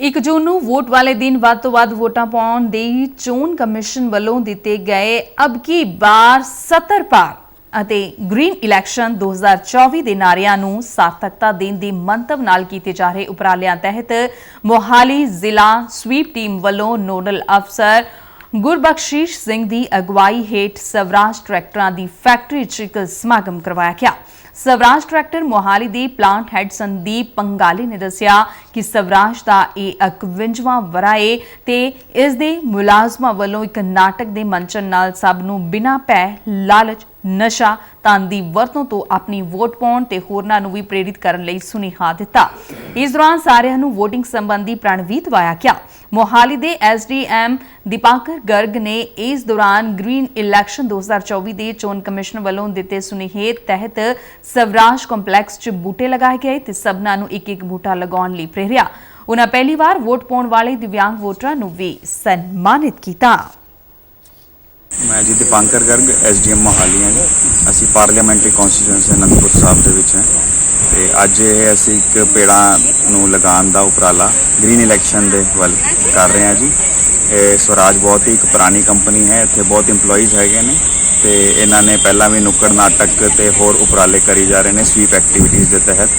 1 ਜੂਨ ਨੂੰ ਵੋਟ ਵਾਲੇ ਦਿਨ ਵੱਧ ਤੋਂ ਵੱਧ ਵੋਟਾਂ ਪਾਉਣ ਦੀ ਚੋਣ ਕਮਿਸ਼ਨ ਵੱਲੋਂ ਦਿੱਤੇ ਗਏ ਅਬਕੀ ਬਾਰ 70 ਪਾਰ ਅਤੇ ਗ੍ਰੀਨ ਇਲੈਕਸ਼ਨ 2024 ਦੇ ਨਾਰਿਆਂ ਨੂੰ ਸਾਰਥਕਤਾ ਦੇਣ ਦੇ ਮੰਤਵ ਨਾਲ ਕੀਤੇ ਜਾ ਰਹੇ ਉਪਰਾਲਿਆਂ ਤਹਿਤ ਮੋਹਾਲੀ ਜ਼ਿਲ੍ਹਾ ਸਵੀਪ ਟੀਮ ਵੱਲੋਂ ਨੋਡਲ ਅਫਸਰ ਗੁਰਬਖਸ਼ੀਸ਼ ਸਿੰਘ ਦੀ ਅਗਵਾਈ ਹੇਠ ਸਵਰਾਜ ਟਰੈਕਟਰਾਂ ਦੀ ਫੈਕਟਰੀ 'ਚ ਇੱਕ ਸਮਾਗਮ ਕਰਵਾਇਆ ਗਿਆ। ਸਵਰਾਜ ਟਰੈਕਟਰ ਮੋਹਾਲੀ ਦੇ ਪਲਾਂਟ ਹੈਡ ਸੰਦੀਪ ਪੰਗਾਲੀ ਨੇ ਦੱਸਿਆ ਕਿ ਸਵਰਾਜ ਦਾ ਇਹ 51ਵਾਂ ਵਰਾਏ ਤੇ ਇਸ ਦੇ ਮੁਲਾਜ਼ਮਾਂ ਵੱਲੋਂ ਇੱਕ ਨਾਟਕ ਦੇ ਮੰਚਨ ਨਾਲ ਸਭ ਨੂੰ ਬਿਨਾਂ ਭੈ, ਲਾਲਚ, ਨਸ਼ਾ ਤਨ ਦੀ ਵਰਤੋਂ ਤੋਂ ਆਪਣੀ ਵੋਟ ਪਾਉਣ ਤੇ ਹੋਰਨਾਂ ਨੂੰ ਵੀ ਪ੍ਰੇਰਿਤ ਕਰਨ ਲਈ ਸੁਨੇਹਾ ਦਿੱਤਾ। ਇਸ ਦੌਰਾਨ ਸਾਰਿਆਂ ਨੂੰ VOTING ਸੰਬੰਧੀ ਪ੍ਰਣਵੀ ਦਵਾਇਆ ਗਿਆ। ਮੋਹਾਲੀ ਦੇ ਐਸਡੀਐਮ ਦੀਪਾਕਰ ਗਰਗ ਨੇ ਇਸ ਦੌਰਾਨ ਗ੍ਰੀਨ ਇਲੈਕਸ਼ਨ 2024 ਦੇ ਚੋਣ ਕਮਿਸ਼ਨ ਵੱਲੋਂ ਦਿੱਤੇ ਸੁਨੇਹੇ ਤਹਿਤ ਸਵਰਾਜ ਕੰਪਲੈਕਸ 'ਚ ਬੂਟੇ ਲਗਾਏ ਗਏ ਤੇ ਸਭਨਾਂ ਨੂੰ ਇੱਕ ਇੱਕ ਬੂਟਾ ਲਗਾਉਣ ਲਈ ਪ੍ਰੇਰਿਆ। ਉਹਨਾਂ ਪਹਿਲੀ ਵਾਰ ਵੋਟ ਪਾਉਣ ਵਾਲੇ ਦਿਵਿਆਂਗ ਵੋਟਰਾਂ ਨੂੰ ਵੀ ਸਨਮਾਨਿਤ ਕੀਤਾ। ਮੈਂ ਜੀ ਦੀਪਾਂਕਰ ਗਰਗ ਐਸਡੀਐਮ ਮੋਹਾਲੀ ਹਾਂ ਅਸੀਂ ਪਾਰਲੀਮੈਂਟਰੀ ਕਨਸਟੀਟਿਊਂਸੀ ਅਨੰਦਪੁਰ ਸਾਹਿਬ ਦੇ ਵਿੱਚ ਹਾਂ। ਤੇ ਅੱਜ ਇਹ ਅਸੀਂ ਇੱਕ ਪੇੜਾਂ ਨੂੰ ਲਗਾਉਣ ਦਾ ਉਪਰਾਲਾ ਗ੍ਰੀਨ ਇਲੈਕਸ਼ਨ ਦੇ ਵੱਲ ਕਰ ਰਹੇ ਹਾਂ ਜੀ। ਇਹ ਸਵਰਾਜ ਬਹੁਤ ਹੀ ਇੱਕ ਪੁਰਾਣੀ ਕੰਪਨੀ ਹੈ। ਇੱਥੇ ਬਹੁਤ EMPLOYEES ਹੈਗੇ ਨੇ। ਤੇ ਇਹਨਾਂ ਨੇ ਪਹਿਲਾਂ ਵੀ ਨੁੱਕੜ ਨਾਟਕ ਤੇ ਹੋਰ ਉਪਰਾਲੇ ਕਰੀ ਜਾ ਰਹੇ ਨੇ ਸਵੀਪ ਐਕਟੀਵਿਟੀਜ਼ ਦੇ ਤਹਿਤ।